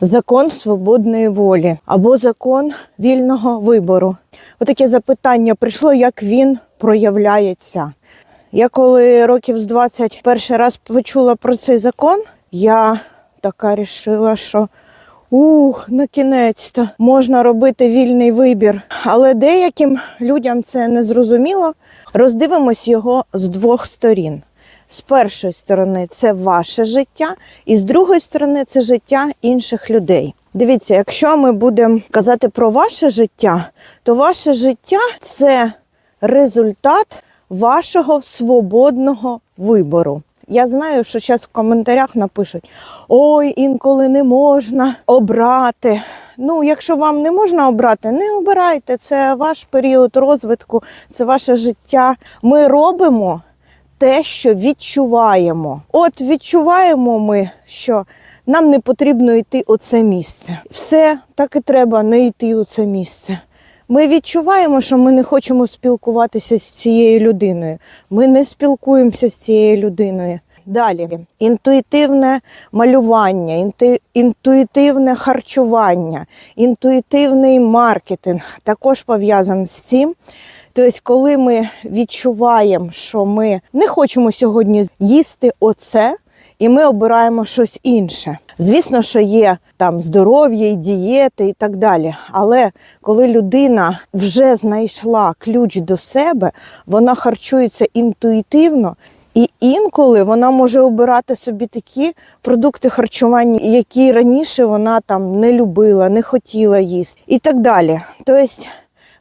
закон свободної волі або закон вільного вибору. Отаке запитання прийшло, як він проявляється. Я коли років з 20 перший раз почула про цей закон, я така рішила, що ух, на кінець-то можна робити вільний вибір. Але деяким людям це не зрозуміло. Роздивимось його з двох сторін. З першої сторони це ваше життя, і з другої сторони це життя інших людей. Дивіться, якщо ми будемо казати про ваше життя, то ваше життя це результат вашого свободного вибору. Я знаю, що зараз в коментарях напишуть: ой, інколи не можна обрати. Ну, якщо вам не можна обрати, не обирайте. Це ваш період розвитку, це ваше життя. Ми робимо те, що відчуваємо. От відчуваємо ми, що нам не потрібно йти у це місце. Все так і треба не йти у це місце. Ми відчуваємо, що ми не хочемо спілкуватися з цією людиною. Ми не спілкуємося з цією людиною. Далі інтуїтивне малювання, інту- інтуїтивне харчування, інтуїтивний маркетинг також пов'язаний з цим. Тобто, коли ми відчуваємо, що ми не хочемо сьогодні їсти оце, і ми обираємо щось інше. Звісно, що є там здоров'я, і дієти і так далі. Але коли людина вже знайшла ключ до себе, вона харчується інтуїтивно. І інколи вона може обирати собі такі продукти харчування, які раніше вона там не любила, не хотіла їсти, і так далі. Тобто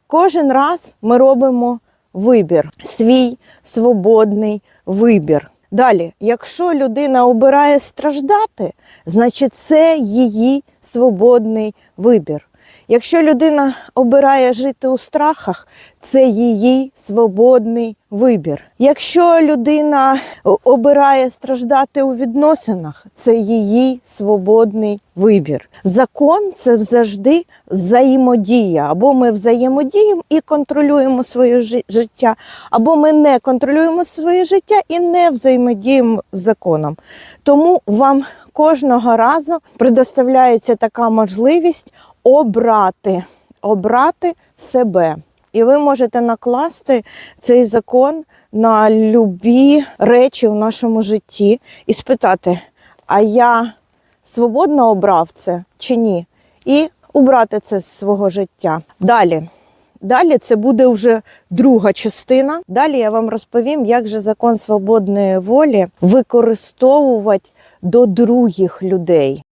кожен раз ми робимо вибір, свій свободний вибір. Далі, якщо людина обирає страждати, значить це її свободний вибір. Якщо людина обирає жити у страхах, це її свободний вибір. Якщо людина обирає страждати у відносинах, це її свободний вибір. Закон це завжди взаємодія. Або ми взаємодіємо і контролюємо своє життя, або ми не контролюємо своє життя і не взаємодіємо з законом. Тому вам кожного разу предоставляється така можливість обрати, обрати себе. І ви можете накласти цей закон на любі речі в нашому житті і спитати, а я свободно обрав це чи ні? І убрати це з свого життя. Далі. Далі це буде вже друга частина. Далі я вам розповім, як же закон свободної волі використовувати до других людей.